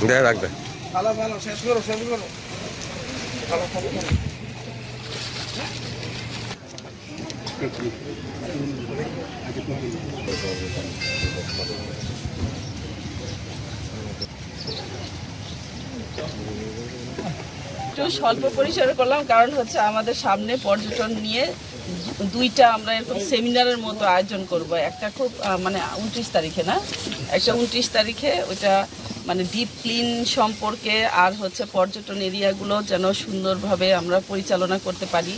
দেয় রাখবে ভালো ভালো শেষ করো শেষ করো। ভালো ভালো ভালো। একটু স্বল্প পরিসরে করলাম কারণ হচ্ছে আমাদের সামনে পর্যটন নিয়ে দুইটা আমরা এরকম সেমিনারের মতো আয়োজন করব। একটা খুব মানে উনত্রিশ তারিখে না? একটা উনত্রিশ তারিখে ওইটা মানে ডিপ ক্লিন সম্পর্কে আর হচ্ছে পর্যটন এরিয়াগুলো যেন সুন্দরভাবে আমরা পরিচালনা করতে পারি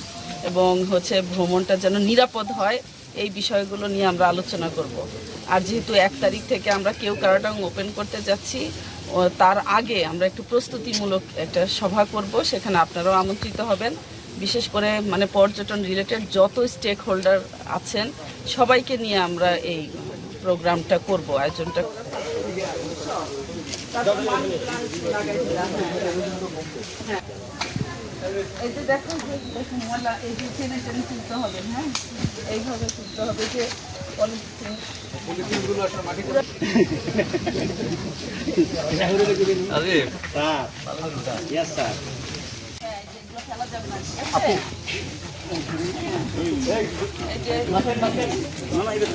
এবং হচ্ছে ভ্রমণটা যেন নিরাপদ হয়, এই বিষয়গুলো নিয়ে আমরা আলোচনা করব আর যেহেতু এক তারিখ থেকে আমরা কেউ কারাটাং ওপেন করতে যাচ্ছি তার আগে আমরা একটু প্রস্তুতিমূলক একটা সভা করব, সেখানে আপনারাও আমন্ত্রিত হবেন বিশেষ করে মানে পর্যটন রিলেটেড যত স্টেক হোল্ডার আছেন, সবাইকে নিয়ে আমরা এই প্রোগ্রামটা করব, আয়োজনটা। এই যে দেখো দেখুন মোলা এই যে টেনে টেনে তুলতে হবে হ্যাঁ এইভাবে তুলতে হবে যে ফেলা যাবে না, ঠিক আছে? এই যে